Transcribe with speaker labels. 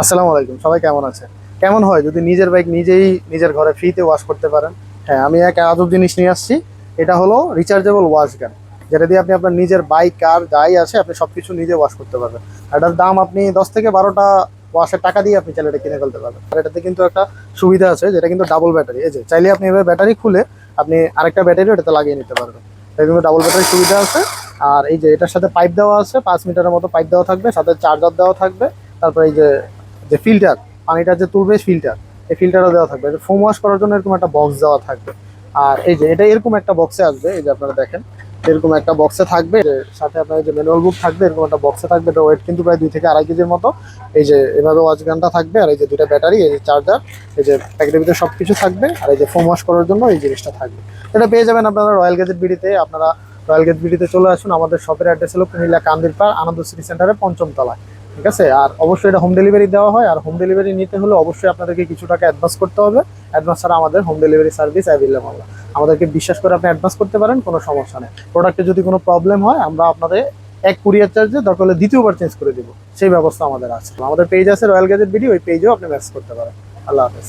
Speaker 1: আসসালামু আলাইকুম, সবাই কেমন আছে? কেমন হয় যদি নিজের বাইক নিজেই নিজের ঘরে ফ্রিতে ওয়াশ করতে পারেন? হ্যাঁ আমি এক আজব জিনিস নিয়ে আসছি, এটা হলো রিচার্জেবল ওয়াশ গান যেটা দিয়ে আপনি আপনার নিজের বাইক কার যাই আছে, আপনি সব কিছু নিজে ওয়াশ করতে পারবেন। এটার দাম আপনি দশ থেকে বারোটা ওয়াশের টাকা দিয়ে আপনি চাইলে এটা কিনে ফেলতে পারবেন। আর এটাতে কিন্তু একটা সুবিধা আছে, যেটা কিন্তু ডাবল ব্যাটারি এই যে, চাইলে আপনি এবার ব্যাটারি খুলে আপনি আরেকটা ব্যাটারি এটাতে লাগিয়ে নিতে পারবেন। এটা কিন্তু ডাবল ব্যাটারি সুবিধা আছে। আর এই যে, এটার সাথে পাইপ দেওয়া আছে, পাঁচ মিটারের মতো পাইপ দেওয়া থাকবে, সাথে চার্জার দেওয়া থাকবে। তারপরে এই যে যে ফিল্টার পানিটা যে তুলবে ফিল্টার এই ফিল্টারও দেওয়া থাকবে। ফোম ওয়াশ করার জন্য এরকম একটা বক্স দেওয়া থাকবে। আর এই যে, এটা এরকম একটা বক্সে আসবে, এই যে আপনারা দেখেন, এরকম একটা বক্সে থাকবে সাথে আপনার যে ম্যানুয়াল বুক থাকবে, এরকম একটা বক্সে থাকবে। এটা ওয়েট কিন্তু প্রায় দুই থেকে আড়াই কেজির মতো। এই যে এভাবে ওয়াচ গানটা থাকবে, আর এই যে দুটা ব্যাটারি এই যে চার্জার এই যে প্যাকেটের ভিতরে সব কিছু থাকবে, আর এই যে ফোম ওয়াশ করার জন্য এই জিনিসটা থাকবে। এটা পেয়ে যাবেন আপনারা রয়্যাল গেজেট বিডিতে। আপনারা রয়্যাল গেট বিডিতে চলে আসুন। আমাদের শপের অ্যাড্রেস হলো কুমিল্লা কান্দির পাড় আনন্দ সিটি সেন্টারের পঞ্চম তলায়। ঠিক আছে? আর অবশ্যই এটা হোম ডেলিভারি দেওয়া হয়। আর হোম ডেলিভারি নিতে হলে অবশ্যই আপনাদেরকে কিছু টাকা অ্যাডভান্স করতে হবে। অ্যাডভান্স ছাড়া আমাদের হোম ডেলিভারি সার্ভিস অ্যাভেলেবল আমাদেরকে বিশ্বাস করে আপনি অ্যাডভান্স করতে পারেন, কোনো সমস্যা নেই। প্রোডাক্টে যদি কোনো প্রবলেম হয়, আমরা আপনাদের এক কুরিয়ার চার্জে দরকার হলে দ্বিতীয়বার চেঞ্জ করে দিব। সেই ব্যবস্থা আমাদের আছে। আমাদের পেজ আছে রয়্যাল গ্যাজেট ভিডিও ওই পেজেও আপনি ম্যাচ করতে পারেন। আল্লাহ হাফেজ।